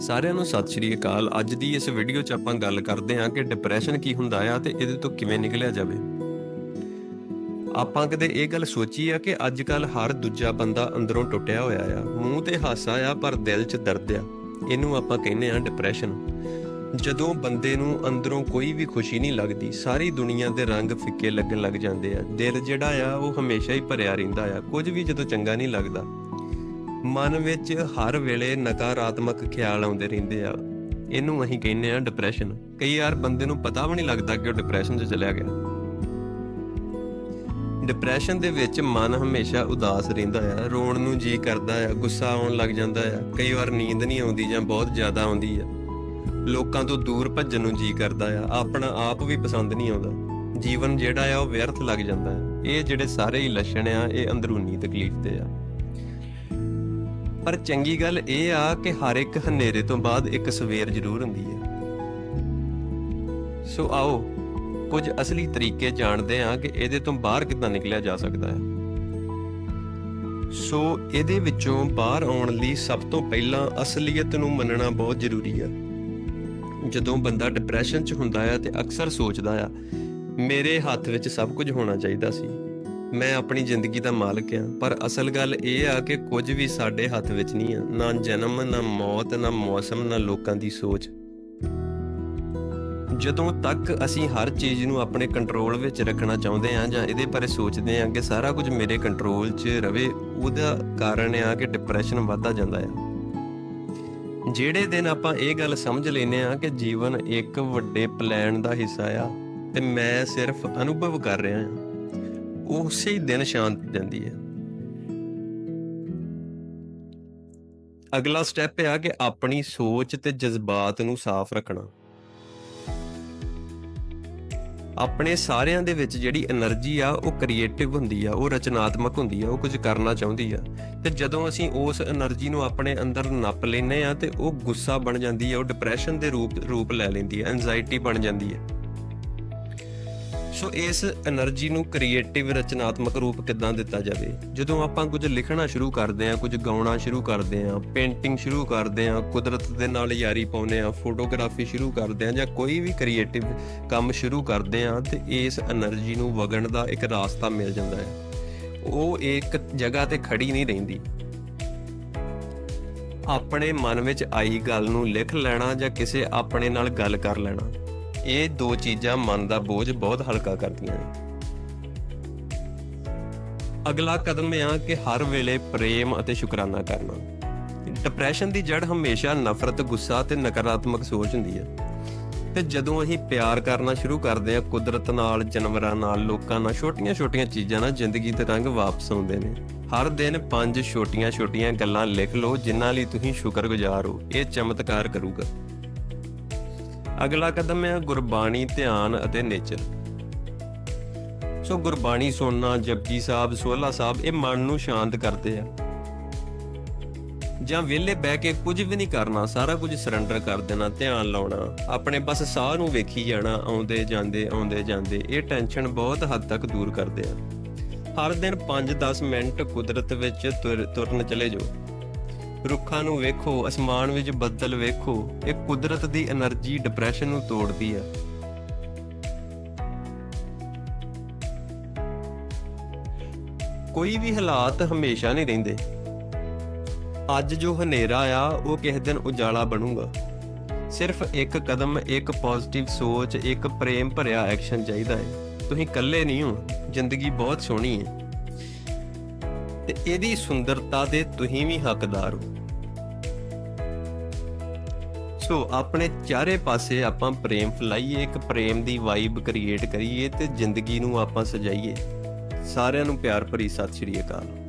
ਸਾਰਿਆਂ ਨੂੰ ਸਤਿ ਸ਼੍ਰੀ ਅਕਾਲ। ਅੱਜ ਦੀ ਇਸ ਵੀਡੀਓ 'ਚ ਆਪਾਂ ਗੱਲ ਕਰਦੇ ਹਾਂ ਕਿ ਡਿਪਰੈਸ਼ਨ ਕੀ ਹੁੰਦਾ ਆ ਤੇ ਇਹਦੇ ਤੋਂ ਕਿਵੇਂ ਨਿਕਲਿਆ ਜਾਵੇ। ਆਪਾਂ ਕਦੇ ਇਹ ਗੱਲ ਸੋਚੀ ਆ ਕਿ ਅੱਜ ਕੱਲ ਹਰ ਦੂਜਾ ਬੰਦਾ ਅੰਦਰੋਂ ਟੁੱਟਿਆ ਹੋਇਆ ਆ। ਮੂੰਹ ਤੇ ਹਾਸਾ ਆ, ਪਰ ਦਿਲ 'ਚ ਦਰਦ ਆ। ਇਹਨੂੰ ਆਪਾਂ ਕਹਿੰਦੇ ਆ ਡਿਪਰੈਸ਼ਨ ਜਦੋਂ ਬੰਦੇ ਨੂੰ ਅੰਦਰੋਂ ਕੋਈ ਵੀ ਖੁਸ਼ੀ ਨਹੀਂ ਲੱਗਦੀ, ਸਾਰੀ ਦੁਨੀਆ ਦੇ ਰੰਗ ਫਿੱਕੇ ਲੱਗਣ ਲੱਗ ਜਾਂਦੇ ਆ। ਦਿਲ ਜਿਹੜਾ ਆ, ਉਹ ਹਮੇਸ਼ਾ ਹੀ ਭਰਿਆ ਰਹਿੰਦਾ ਆ। ਕੁਝ ਵੀ ਜਦੋਂ ਚੰਗਾ ਨਹੀਂ ਲੱਗਦਾ ਮਨ ਵਿੱਚ ਹਰ ਵੇਲੇ ਨਕਾਰਾਤਮਕ ਖਿਆਲ ਆਉਂਦੇ ਰਹਿੰਦੇ ਆ। ਇਹਨੂੰ ਅਸੀਂ ਕਹਿੰਦੇ ਆ ਡਿਪਰੈਸ਼ਨ ਕਈ ਵਾਰ ਬੰਦੇ ਨੂੰ ਪਤਾ ਵੀ ਨਹੀਂ ਲੱਗਦਾ ਕਿ ਉਹ ਡਿਪਰੈਸ਼ਨ 'ਚ ਚਲਿਆ ਗਿਆ। ਡਿਪਰੈਸ਼ਨ ਦੇ ਵਿੱਚ ਮਨ ਹਮੇਸ਼ਾ ਉਦਾਸ ਰਹਿੰਦਾ ਆ, ਰੋਣ ਨੂੰ ਜੀ ਕਰਦਾ ਆ, ਗੁੱਸਾ ਆਉਣ ਲੱਗ ਜਾਂਦਾ ਆ। ਕਈ ਵਾਰ ਨੀਂਦ ਨਹੀਂ ਆਉਂਦੀ ਜਾਂ ਬਹੁਤ ਜ਼ਿਆਦਾ ਆਉਂਦੀ ਆ। ਲੋਕਾਂ ਤੋਂ ਦੂਰ ਭੱਜਣ ਨੂੰ ਜੀ ਕਰਦਾ ਆ, ਆਪਣਾ ਆਪ ਵੀ ਪਸੰਦ ਨਹੀਂ ਆਉਂਦਾ। ਜੀਵਨ ਜਿਹੜਾ ਆ ਉਹ ਵਿਅਰਥ ਲੱਗ ਜਾਂਦਾ ਹੈ ਇਹ ਜਿਹੜੇ ਸਾਰੇ ਹੀ ਲੱਛਣ ਆ, ਇਹ ਅੰਦਰੂਨੀ ਤਕਲੀਫ ਦੇ ਆ। ਪਰ ਚੰਗੀ ਗੱਲ ਇਹ ਆ ਕਿ ਹਰ ਇੱਕ ਹਨੇਰੇ ਤੋਂ ਬਾਅਦ ਇੱਕ ਸਵੇਰ ਜ਼ਰੂਰ ਹੁੰਦੀ ਹੈ। ਸੋ ਆਓ, ਕੁਝ ਅਸਲੀ ਤਰੀਕੇ ਜਾਣਦੇ ਹਾਂ ਕਿ ਇਹਦੇ ਤੋਂ ਬਾਹਰ ਕਿੱਦਾਂ ਨਿਕਲਿਆ ਜਾ ਸਕਦਾ ਹੈ। ਸੋ ਇਹਦੇ ਵਿੱਚੋਂ ਬਾਹਰ ਆਉਣ ਲਈ ਸਭ ਤੋਂ ਪਹਿਲਾਂ ਅਸਲੀਅਤ ਨੂੰ ਮੰਨਣਾ ਬਹੁਤ ਜ਼ਰੂਰੀ ਆ ਜਦੋਂ ਬੰਦਾ ਡਿਪਰੈਸ਼ਨ 'ਚ ਹੁੰਦਾ ਆ ਤੇ ਅਕਸਰ ਸੋਚਦਾ ਆ, ਮੇਰੇ ਹੱਥ ਵਿੱਚ ਸਭ ਕੁਝ ਹੋਣਾ ਚਾਹੀਦਾ ਸੀ। ਮੈਂ ਆਪਣੀ ਜ਼ਿੰਦਗੀ ਦਾ ਮਾਲਕ ਆ ਪਰ ਅਸਲ ਗੱਲ ਇਹ ਆ ਕਿ ਕੁਝ ਵੀ ਸਾਡੇ ਹੱਥ ਵਿੱਚ ਨਹੀਂ ਆ, ਨਾ ਜਨਮ, ਨਾ ਮੌਤ, ਨਾ ਮੌਸਮ, ਨਾ ਲੋਕਾਂ ਦੀ ਸੋਚ। ਜਦੋਂ ਤੱਕ ਅਸੀਂ ਹਰ ਚੀਜ਼ ਨੂੰ ਆਪਣੇ ਕੰਟਰੋਲ ਵਿੱਚ ਰੱਖਣਾ ਚਾਹੁੰਦੇ ਆ ਜਾਂ ਇਹਦੇ ਬਾਰੇ ਸੋਚਦੇ ਆ ਕਿ ਸਾਰਾ ਕੁਝ ਮੇਰੇ ਕੰਟਰੋਲ 'ਚ ਰਵੇ, ਉਹਦਾ ਕਾਰਨ ਆ ਕਿ ਡਿਪਰੈਸ਼ਨ ਵੱਧਦਾ ਜਾਂਦਾ ਆ। ਜਿਹੜੇ ਦਿਨ ਆਪਾਂ ਇਹ ਗੱਲ ਸਮਝ ਲੈਨੇ ਆ ਕਿ ਜੀਵਨ ਇੱਕ ਵੱਡੇ ਪਲਾਨ ਦਾ ਹਿੱਸਾ ਆ, ਤੇ ਮੈਂ ਸਿਰਫ ਅਨੁਭਵ ਕਰ ਰਿਹਾ ਹਾਂ। ਉਸੇ ਹੀ ਦਿਨ ਸ਼ਾਂਤੀ ਦਿੰਦੀ ਹੈ। ਅਗਲਾ ਸਟੈਪ ਆ ਕਿ ਆਪਣੀ ਸੋਚ ਤੇ ਜਜ਼ਬਾਤ ਨੂੰ ਸਾਫ਼ ਰੱਖਣਾ। ਆਪਣੇ ਸਾਰਿਆਂ ਦੇ ਵਿੱਚ ਜਿਹੜੀ એનર્ਜੀ ਆ, ਉਹ ਕ੍ਰੀਏਟਿਵ ਹੁੰਦੀ ਆ, ਉਹ ਰਚਨਾਤਮਕ ਹੁੰਦੀ ਆ, ਉਹ ਕੁਝ ਕਰਨਾ ਚਾਹੁੰਦੀ ਆ। ਤੇ ਜਦੋਂ ਅਸੀਂ ਉਸ એનર્ਜੀ ਨੂੰ ਆਪਣੇ ਅੰਦਰ ਨੱਪ ਲੈਨੇ ਆ ਤੇ ਉਹ ਗੁੱਸਾ ਬਣ ਜਾਂਦੀ ਆ, ਉਹ ਡਿਪਰੈਸ਼ਨ ਦੇ ਰੂਪ ਰੂਪ ਲੈ ਲੈਂਦੀ ਆ ਐਂਜ਼ਾਇਟੀ ਬਣ ਜਾਂਦੀ ਆ। ਸੋ ਇਸ એનર્ਜੀ ਨੂੰ ਕ੍ਰੀਏਟਿਵ ਰਚਨਾਤਮਕ ਰੂਪ ਕਿੱਦਾਂ ਦਿੱਤਾ ਜਾਵੇ? ਜਦੋਂ ਆਪਾਂ ਕੁਝ ਲਿਖਣਾ ਸ਼ੁਰੂ ਕਰਦੇ ਆ ਕੁਝ ਗਾਉਣਾ ਸ਼ੁਰੂ ਕਰਦੇ ਆ ਪੇਂਟਿੰਗ ਸ਼ੁਰੂ ਕਰਦੇ ਆ ਕੁਦਰਤ ਦੇ ਨਾਲ ਯਾਰੀ ਪਾਉਨੇ ਆ ਫੋਟੋਗ੍ਰਾਫੀ ਸ਼ੁਰੂ ਕਰਦੇ ਆ ਜਾਂ ਕੋਈ ਵੀ ਕ੍ਰੀਏਟਿਵ ਕੰਮ ਸ਼ੁਰੂ ਕਰਦੇ ਆ ਤੇ ਇਸ એનર્ਜੀ ਨੂੰ ਵਗਣ ਦਾ ਇੱਕ ਰਾਸਤਾ ਮਿਲ ਜਾਂਦਾ ਹੈ। ਉਹ ਇੱਕ ਜਗ੍ਹਾ ਤੇ ਖੜੀ ਨਹੀਂ ਰਹਿੰਦੀ। ਆਪਣੇ ਮਨ ਵਿੱਚ ਆਈ ਗੱਲ ਨੂੰ ਲਿਖ ਲੈਣਾ ਜਾਂ ਕਿਸੇ ਆਪਣੇ ਨਾਲ ਗੱਲ ਕਰ ਲੈਣਾ। ਇਹ ਦੋ ਚੀਜ਼ਾਂ ਮਨ ਦਾ ਬੋਝ ਬਹੁਤ ਹਲਕਾ ਕਰਦੀਆਂ ਨੇ। ਅਗਲਾ ਕਦਮ ਇਹ ਆ ਕਿ ਹਰ ਵੇਲੇ ਪ੍ਰੇਮ ਅਤੇ ਸ਼ੁਕਰਾਨਾ ਕਰਨਾ। ਡਿਪਰੈਸ਼ਨ ਦੀ ਜੜ ਹਮੇਸ਼ਾ ਨਫ਼ਰਤ, ਗੁੱਸਾ ਤੇ ਨਕਾਰਾਤਮਕ ਸੋਚ ਹੁੰਦੀ ਹੈ ਤੇ ਜਦੋਂ ਅਸੀਂ ਪਿਆਰ ਕਰਨਾ ਸ਼ੁਰੂ ਕਰਦੇ ਹਾਂ ਕੁਦਰਤ ਨਾਲ, ਜਾਨਵਰਾਂ ਨਾਲ, ਲੋਕਾਂ ਨਾਲ, ਛੋਟੀਆਂ-ਛੋਟੀਆਂ ਚੀਜ਼ਾਂ ਨਾਲ ਜ਼ਿੰਦਗੀ ਦੇ ਰੰਗ ਵਾਪਸ ਆਉਂਦੇ ਨੇ। ਹਰ ਦਿਨ ਪੰਜ ਛੋਟੀਆਂ-ਛੋਟੀਆਂ ਗੱਲਾਂ ਲਿਖ ਲਓ, ਜਿਨ੍ਹਾਂ ਲਈ ਤੁਸੀਂ ਸ਼ੁਕਰਗੁਜ਼ਾਰ ਹੋ। ਇਹ ਚਮਤਕਾਰ ਕਰੂਗਾ। ਅਗਲਾ ਕਦਮ ਹੈ ਗੁਰਬਾਣੀ ਧਿਆਨ ਅਤੇ ਨੇਚਰ। ਸੋ ਗੁਰਬਾਣੀ ਸੁਣਨਾ ਜਪਜੀ ਸਾਹਿਬ, ਸੋਹਲਾ ਸਾਹਿਬ, ਇਹ ਮਨ ਨੂੰ ਸ਼ਾਂਤ ਕਰਦੇ ਆ। ਜਾਂ ਵਿਹਲੇ ਬਹਿ ਕੇ ਕੁਝ ਵੀ ਨਹੀਂ ਕਰਨਾ, ਸਾਰਾ ਕੁਝ ਸਰੈਂਡਰ ਕਰ ਦੇਣਾ, ਧਿਆਨ ਲਾਉਣਾ, ਆਪਣੇ ਬਸ ਸਾਹ ਨੂੰ ਵੇਖੀ ਜਾਣਾ, ਆਉਂਦੇ ਜਾਂਦੇ ਆਉਂਦੇ ਜਾਂਦੇ, ਇਹ ਟੈਨਸ਼ਨ ਬਹੁਤ ਹੱਦ ਤੱਕ ਦੂਰ ਕਰਦੇ ਆ। ਹਰ ਦਿਨ 5-10 ਮਿੰਟ ਕੁਦਰਤ ਵਿੱਚ ਤੁਰ- ਤੁਰਨ ਚਲੇ ਜਾਓ। ਰੁੱਖਾਂ ਨੂੰ ਵੇਖੋ, ਅਸਮਾਨ ਵਿੱਚ ਬੱਦਲ ਵੇਖੋ, ਇਹ ਕੁਦਰਤ ਦੀ એનર્ਜੀ ਡਿਪਰੈਸ਼ਨ ਨੂੰ ਤੋੜਦੀ ਆ। ਕੋਈ ਵੀ ਹਾਲਾਤ ਹਮੇਸ਼ਾ ਨਹੀਂ ਰਹਿੰਦੇ। ਅੱਜ ਜੋ ਹਨੇਰਾ ਆ, ਉਹ ਕਿਸੇ ਦਿਨ ਉਜਾਲਾ ਬਣੂਗਾ। ਸਿਰਫ ਇੱਕ ਕਦਮ, ਇੱਕ ਪੋਜ਼ਿਟਿਵ ਸੋਚ, ਇੱਕ ਪ੍ਰੇਮ ਭਰਿਆ ਐਕਸ਼ਨ ਚਾਹੀਦਾ ਹੈ। ਤੁਸੀਂ ਇਕੱਲੇ ਨਹੀਂ ਹੋ, ਜ਼ਿੰਦਗੀ ਬਹੁਤ ਸੋਹਣੀ ਹੈ। ਤੇ ਇਹਦੀ ਸੁੰਦਰਤਾ ਦੇ ਤੁਸੀਂ ਵੀ ਹੱਕਦਾਰ ਹੋ। ਸੋ ਆਪਣੇ ਚਾਰੇ ਪਾਸੇ ਆਪਾਂ ਪ੍ਰੇਮ ਫਲਾਈਏ, ਇੱਕ ਪ੍ਰੇਮ ਦੀ ਵਾਈਬ ਕ੍ਰੀਏਟ ਕਰੀਏ ਤੇ ਜ਼ਿੰਦਗੀ ਨੂੰ ਆਪਾਂ ਸਜਾਈਏ। ਸਾਰਿਆਂ ਨੂੰ ਪਿਆਰ ਭਰੀ ਸਤਿ ਸ਼੍ਰੀ ਅਕਾਲ।